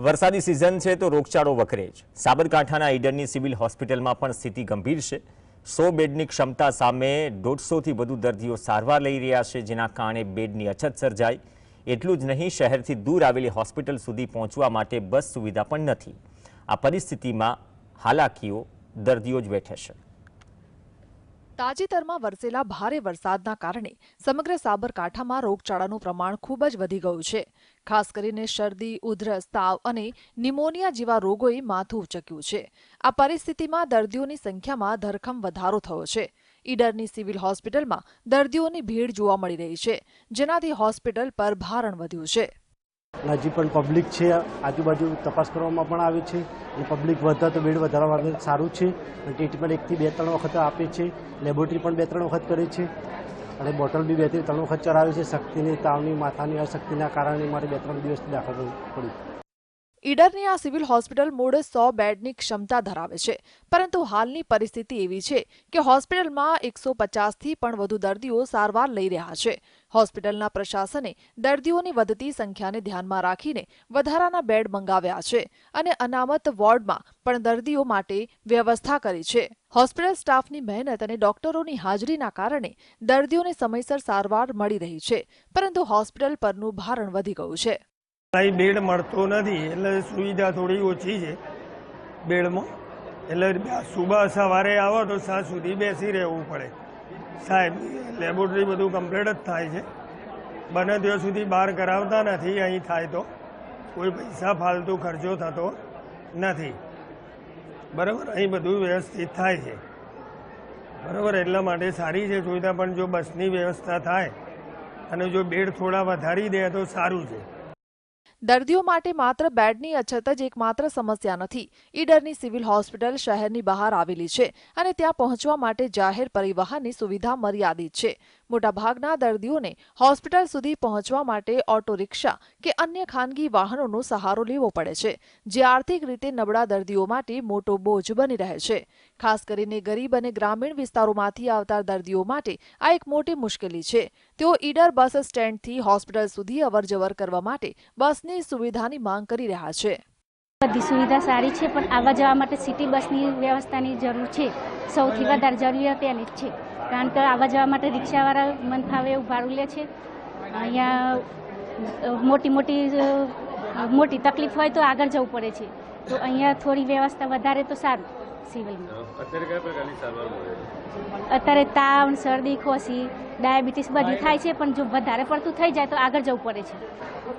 વરસાદી સિઝન છે તો રોગચાળો વકરે જ. સાબરકાંઠાના ઈડરની સિવિલ હોસ્પિટલમાં પણ સ્થિતિ ગંભીર છે. સો બેડની ક્ષમતા સામે દોઢસોથી વધુ દર્દીઓ સારવાર લઈ રહ્યા છે, જેના કારણે બેડની અછત સર્જાઈ એટલું જ નહીં, શહેરથી દૂર આવેલી હોસ્પિટલ સુધી પહોંચવા માટે બસ સુવિધા પણ નથી. આ પરિસ્થિતિમાં હાલાકીઓ દર્દીઓ જ વેઠે છે. તાજેતરમાં વરસેલા ભારે વરસાદના કારણે સમગ્ર સાબરકાંઠામાં રોગચાળાનું પ્રમાણ ખૂબ જ વધી ગયું છે. ખાસ કરીને શરદી, ઉધરસ, તાવ અને નિમોનિયા જેવા રોગોએ માથું ઉચક્યું છે. આ પરિસ્થિતિમાં દર્દીઓની સંખ્યામાં ધરખમ વધારો થયો છે. ઈડરની સિવિલ હોસ્પિટલમાં દર્દીઓની ભીડ જોવા મળી રહી છે, જેનાથી હોસ્પિટલ પર ભારણ વધ્યું છે. હજી પણ પબ્લિક છે. આજુબાજુ તપાસ કરવામાં પણ આવે છે. અને પબ્લિક વધતા તો બેડ વધારવા માટે સારું છે. અને ટ્રીટમેન્ટ એકથી બે, ત્રણ વખત આપે છે. લેબોરેટરી પણ બે, ત્રણ વખત કરે છે. અને બોટલ બી બે, ત્રણ વખત ચડાવે છે. શક્તિની તાવની, માથાની અશક્તિના કારણે મારે બે, ત્રણ દિવસથી દાખલ પડ્યું. ઈડરની આ સિવિલ હોસ્પિટલ મૂળ સો બેડની ક્ષમતા ધરાવે છે. પરંતુ હાલની પરિસ્થિતિ એવી છે કે હોસ્પિટલમાં એકસો પચાસથી પણ વધુ દર્દીઓ સારવાર લઈ રહ્યા છે. હોસ્પિટલના પ્રશાસને દર્દીઓની વધતી સંખ્યાને ધ્યાનમાં રાખીને વધારાના બેડ મંગાવ્યા છે અને અનામત વોર્ડમાં પણ દર્દીઓ માટે વ્યવસ્થા કરી છે. હોસ્પિટલ સ્ટાફની મહેનત અને ડોક્ટરોની હાજરીના કારણે દર્દીઓને સમયસર સારવાર મળી રહી છે, પરંતુ હોસ્પિટલ પરનું ભારણ વધી ગયું છે. અહીં બેડ મળતો નથી, એટલે સુવિધા થોડી ઓછી છે બેડમાં. એટલે સુબહ સવારે આવો તો સાંજ સુધી બેસી રહેવું પડે. સાહેબ, લેબોરેટરી બધું કમ્પ્લીટ જ થાય છે. બને ત્યાં સુધી બહાર કરાવતા નથી, અહીં થાય તો. કોઈ પૈસા ફાલતુ ખર્ચો થતો નથી. બરાબર? અહીં બધું વ્યવસ્થિત થાય છે. બરાબર? એટલા માટે સારી છે સુવિધા, પણ જો બસની વ્યવસ્થા થાય અને જો બેડ થોડા વધારી દે તો સારું છે. દર્દીઓ માટે માત્ર બેડની અછત જ એકમાત્ર સમસ્યા નથી. ઈડરની સિવિલ હોસ્પિટલ શહેરની બહાર આવેલી છે અને ત્યાં પહોંચવા માટે જાહેર પરિવહનની સુવિધા મર્યાદિત છે. મોટાભાગના દર્દીઓને હોસ્પિટલ સુધી પહોંચવા માટે ઓટો રિક્ષા કે અન્ય ખાનગી વાહનોનો સહારો લેવો પડે છે, જે આર્થિક રીતે નબળા દર્દીઓ માટે મોટો બોજ બની રહે છે. ખાસ કરીને ગરીબ અને ગ્રામીણ વિસ્તારોમાંથી આવતા દર્દીઓ માટે આ એક મોટી મુશ્કેલી છે. તેઓ ઈડર બસ સ્ટેન્ડથી હોસ્પિટલ સુધી અવરજવર કરવા માટે બસની સુવિધાની માંગ કરી રહ્યા છે. બધી સુવિધા સારી છે પણ આવવા જવા માટે સિટી બસની વ્યવસ્થાની જરૂર છે. સૌથી વધારે જરૂરિયાત એની જ છે. કારણ કે આવવા જવા માટે રિક્ષાવાળા મન ફાવે એવું ભાડું લે છે. અહીંયા મોટી મોટી મોટી તકલીફ હોય તો આગળ જવું પડે છે. તો અહીંયા થોડી વ્યવસ્થા વધારે તો સારું. સિવિલમાં અત્યારે તાવ શરદી ખોસી ડાયાબિટીસ બધી થાય છે પણ જો વધારે પડતું થઈ જાય તો આગળ જવું પડે છે.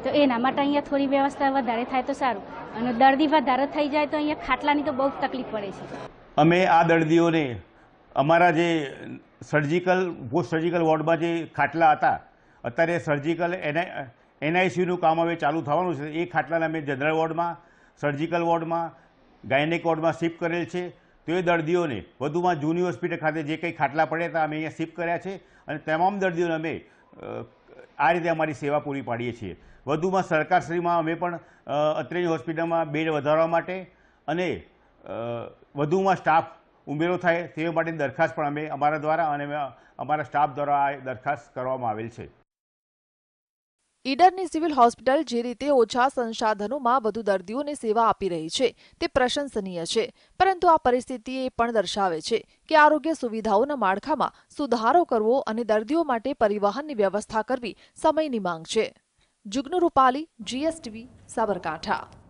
તો એના માટે અહીંયા થોડી વ્યવસ્થા વધારે થાય તો સારું. અને દર્દી વધારે થઈ જાય તો અહીંયા ખાટલાની તો બહુ તકલીફ પડે છે. અમે આ દર્દીઓને અમારા જે સર્જિકલ પોસ્ટ સર્જિકલ વોર્ડમાં જે ખાટલા હતા અત્યારે સર્જિકલ એના એનઆઈસીયુનું કામ હવે ચાલુ થવાનું છે. એ ખાટલાને અમે જનરલ વોર્ડમાં સર્જિકલ વોર્ડમાં ગાયનેક વોર્ડમાં શિફ્ટ કરેલ છે. તો એ દર્દીઓને વધુમાં જૂની હોસ્પિટલ ખાતે જે કંઈ ખાટલા પડ્યા હતા, અમે અહીંયા શિફ્ટ કર્યા છે અને તમામ દર્દીઓને અમે આ રીતે અમારી સેવા પૂરી પાડીએ છીએ. વધુમાં સરકારશ્રીમાં અમે પણ અત્રેની હોસ્પિટલમાં બેડ વધારવા માટે અને વધુમાં સ્ટાફ ઉમેરો થાય તે માટેની દરખાસ્ત પણ અમે અમારા દ્વારા અને અમારા સ્ટાફ દ્વારા આ દરખાસ્ત કરવામાં આવેલ છે. ઈડરની સિવિલ હોસ્પિટલ જે રીતે ઓછા સંસાધનોમાં વધુ દર્દીઓને સેવા આપી રહી છે, તે પ્રશંસનીય છે. પરંતુ આ પરિસ્થિતિ એ પણ દર્શાવે છે કે આરોગ્ય સુવિધાઓના માળખામાં સુધારો કરવો અને દર્દીઓ માટે પરિવહનની વ્યવસ્થા કરવી સમયની માંગ છે. જુગ્નુ રૂપાલી જીએસટીવી સાબરકાંઠા.